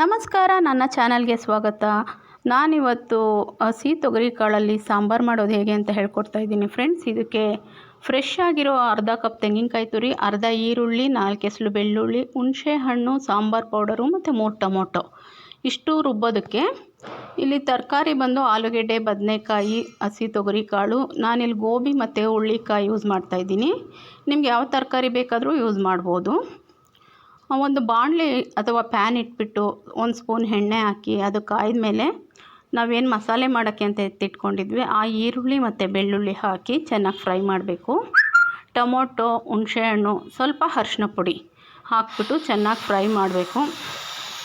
ನಮಸ್ಕಾರ, ನನ್ನ ಚಾನಲ್ಗೆ ಸ್ವಾಗತ. ನಾನಿವತ್ತು ಹಸಿ ತೊಗರಿ ಕಾಳಲ್ಲಿ ಸಾಂಬಾರು ಮಾಡೋದು ಹೇಗೆ ಅಂತ ಹೇಳ್ಕೊಡ್ತಾ ಇದ್ದೀನಿ ಫ್ರೆಂಡ್ಸ್. ಇದಕ್ಕೆ ಫ್ರೆಶ್ ಆಗಿರೋ ಅರ್ಧ ಕಪ್ ತೆಂಗಿನಕಾಯಿ ತುರಿ, ಅರ್ಧ ಈರುಳ್ಳಿ, ನಾಲ್ಕು ಎಸಳು ಬೆಳ್ಳುಳ್ಳಿ, ಹುಣಸೆ ಹಣ್ಣು, ಸಾಂಬಾರು ಪೌಡರು ಮತ್ತು ಮೂರು ಟೊಮೊಟೊ. ಇಷ್ಟು ರುಬ್ಬೋದಕ್ಕೆ ಇಲ್ಲಿ ತರಕಾರಿ ಬಂದು ಆಲೂಗೆಡ್ಡೆ, ಬದನೆಕಾಯಿ, ಹಸಿ ತೊಗರಿ ಕಾಳು, ನಾನಿಲ್ಲಿ ಗೋಬಿ ಮತ್ತು ಹುಳ್ಳಿಕಾಯಿ ಯೂಸ್ ಮಾಡ್ತಾಯಿದ್ದೀನಿ ನಿಮ್ಗೆ ಯಾವ ತರಕಾರಿ ಬೇಕಾದರೂ ಯೂಸ್ ಮಾಡ್ಬೋದು. ಒಂದು ಬಾಣಲಿ ಅಥವಾ ಪ್ಯಾನ್ ಇಟ್ಬಿಟ್ಟು ಒಂದು ಸ್ಪೂನ್ ಎಣ್ಣೆ ಹಾಕಿ ಅದು ಕಾಯ್ದ ಮೇಲೆ ನಾವೇನು ಮಸಾಲೆ ಮಾಡೋಕ್ಕೆ ಅಂತ ಎತ್ತಿಟ್ಕೊಂಡಿದ್ವಿ ಆ ಈರುಳ್ಳಿ ಮತ್ತು ಬೆಳ್ಳುಳ್ಳಿ ಹಾಕಿ ಚೆನ್ನಾಗಿ ಫ್ರೈ ಮಾಡಬೇಕು. ಟೊಮೊಟೊ ಹುಣಸೆಹಣ್ಣು ಸ್ವಲ್ಪ ಅರ್ಶಿನ ಪುಡಿ ಹಾಕ್ಬಿಟ್ಟು ಚೆನ್ನಾಗಿ ಫ್ರೈ ಮಾಡಬೇಕು.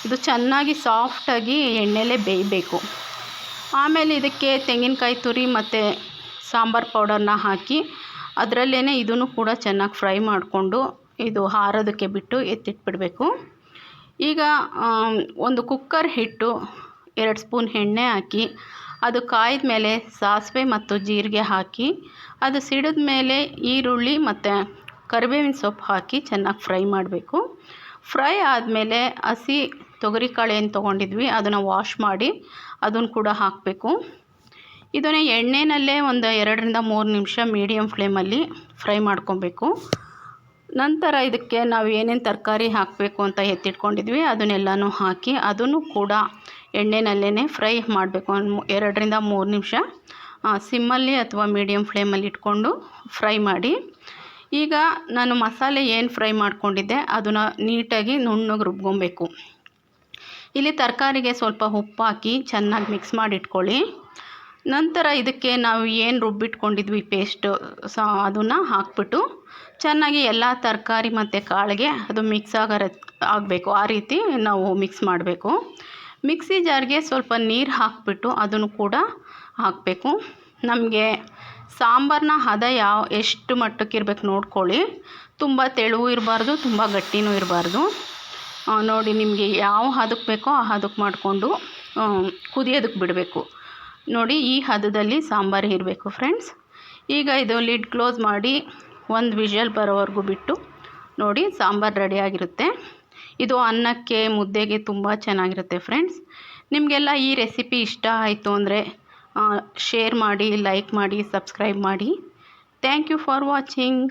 ಇದು ಚೆನ್ನಾಗಿ ಸಾಫ್ಟಾಗಿ ಎಣ್ಣೆಲೇ ಬೇಯಬೇಕು. ಆಮೇಲೆ ಇದಕ್ಕೆ ತೆಂಗಿನಕಾಯಿ ತುರಿ ಮತ್ತು ಸಾಂಬಾರು ಪೌಡರ್ನ ಹಾಕಿ ಅದರಲ್ಲೇ ಇದನ್ನು ಕೂಡ ಚೆನ್ನಾಗಿ ಫ್ರೈ ಮಾಡಿಕೊಂಡು ಇದು ಹಾರೋದಕ್ಕೆ ಬಿಟ್ಟು ಎತ್ತಿಟ್ಬಿಡಬೇಕು. ಈಗ ಒಂದು ಕುಕ್ಕರ್ ಹಿಟ್ಟು ಎರಡು ಸ್ಪೂನ್ ಎಣ್ಣೆ ಹಾಕಿ, ಅದು ಕಾಯ್ದ ಮೇಲೆ ಸಾಸಿವೆ ಮತ್ತು ಜೀರಿಗೆ ಹಾಕಿ, ಅದು ಸಿಡಿದ ಮೇಲೆ ಈರುಳ್ಳಿ ಮತ್ತು ಕರಿಬೇವಿನ ಸೊಪ್ಪು ಹಾಕಿ ಚೆನ್ನಾಗಿ ಫ್ರೈ ಮಾಡಬೇಕು. ಫ್ರೈ ಆದಮೇಲೆ ಹಸಿ ತೊಗರಿಕಾಳು ಏನು ತೊಗೊಂಡಿದ್ವಿ, ಅದನ್ನು ವಾಶ್ ಮಾಡಿ ಅದನ್ನು ಕೂಡ ಹಾಕಬೇಕು. ಇದನ್ನು ಎಣ್ಣೆನಲ್ಲೇ ಒಂದು ಎರಡರಿಂದ ಮೂರು ನಿಮಿಷ ಮೀಡಿಯಮ್ ಫ್ಲೇಮಲ್ಲಿ ಫ್ರೈ ಮಾಡ್ಕೊಬೇಕು. ನಂತರ ಇದಕ್ಕೆ ನಾವು ಏನೇನು ತರಕಾರಿ ಹಾಕಬೇಕು ಅಂತ ಎತ್ತಿಟ್ಕೊಂಡಿದ್ವಿ, ಅದನ್ನೆಲ್ಲನೂ ಹಾಕಿ ಅದನ್ನು ಕೂಡ ಎಣ್ಣೆನಲ್ಲೇ ಫ್ರೈ ಮಾಡಬೇಕು. ಎರಡರಿಂದ ಮೂರು ನಿಮಿಷ ಸಿಮ್ಮಲ್ಲಿ ಅಥವಾ ಮೀಡಿಯಮ್ ಫ್ಲೇಮಲ್ಲಿ ಇಟ್ಕೊಂಡು ಫ್ರೈ ಮಾಡಿ. ಈಗ ನಾನು ಮಸಾಲೆ ಏನು ಫ್ರೈ ಮಾಡ್ಕೊಂಡಿದ್ದೆ, ಅದನ್ನು ನೀಟಾಗಿ ನುಣ್ಣಗೆ ರುಬ್ಕೊಬೇಕು. ಇಲ್ಲಿ ತರಕಾರಿಗೆ ಸ್ವಲ್ಪ ಉಪ್ಪು ಹಾಕಿ ಚೆನ್ನಾಗಿ ಮಿಕ್ಸ್ ಮಾಡಿ ಇಟ್ಕೊಳ್ಳಿ ನಂತರ ಇದಕ್ಕೆ ನಾವು ಏನು ರುಬ್ಬಿಟ್ಕೊಂಡಿದ್ವಿ ಪೇಸ್ಟು ಸ, ಅದನ್ನು ಹಾಕ್ಬಿಟ್ಟು ಚೆನ್ನಾಗಿ ಎಲ್ಲ ತರಕಾರಿ ಮತ್ತು ಕಾಳಿಗೆ ಅದು ಮಿಕ್ಸ್ ಆಗೋ ಆಗಬೇಕು. ಆ ರೀತಿ ನಾವು ಮಿಕ್ಸ್ ಮಾಡಬೇಕು. ಮಿಕ್ಸಿ ಜಾರ್ಗೆ ಸ್ವಲ್ಪ ನೀರು ಹಾಕಿಬಿಟ್ಟು ಅದನ್ನು ಕೂಡ ಹಾಕಬೇಕು. ನಮಗೆ ಸಾಂಬಾರನ್ನ ಹದ ಯಾವ, ಎಷ್ಟು ಮಟ್ಟಕ್ಕೆ ಇರಬೇಕು ನೋಡ್ಕೊಳ್ಳಿ. ತುಂಬ ತೆಳುವು ಇರಬಾರ್ದು, ತುಂಬ ಗಟ್ಟಿನೂ ಇರಬಾರ್ದು. ನೋಡಿ ನಿಮಗೆ ಯಾವ ಹದಕ್ಕೆ ಬೇಕೋ ಆ ಹದಕ್ಕೆ ಮಾಡಿಕೊಂಡು ಕುದಿಯೋದಕ್ಕೆ ಬಿಡಬೇಕು. ನೋಡಿ ಈ ಹದದಲ್ಲಿ ಸಾಂಬಾರು ಇರಬೇಕು ಫ್ರೆಂಡ್ಸ್ ಈಗ ಇದು ಲಿಡ್ ಕ್ಲೋಸ್ ಮಾಡಿ ಒಂದು ವಿಷಲ್ ಬರೋವರೆಗೂ ಬಿಟ್ಟು ನೋಡಿ ಸಾಂಬಾರು ರೆಡಿಯಾಗಿರುತ್ತೆ ಇದು ಅನ್ನಕ್ಕೆ, ಮುದ್ದೆಗೆ ತುಂಬ ಚೆನ್ನಾಗಿರುತ್ತೆ ಫ್ರೆಂಡ್ಸ್ ನಿಮಗೆಲ್ಲ ಈ ರೆಸಿಪಿ ಇಷ್ಟ ಆಯಿತು ಅಂದರೆ ಶೇರ್ ಮಾಡಿ ಲೈಕ್ ಮಾಡಿ ಸಬ್ಸ್ಕ್ರೈಬ್ ಮಾಡಿ. Thank you for watching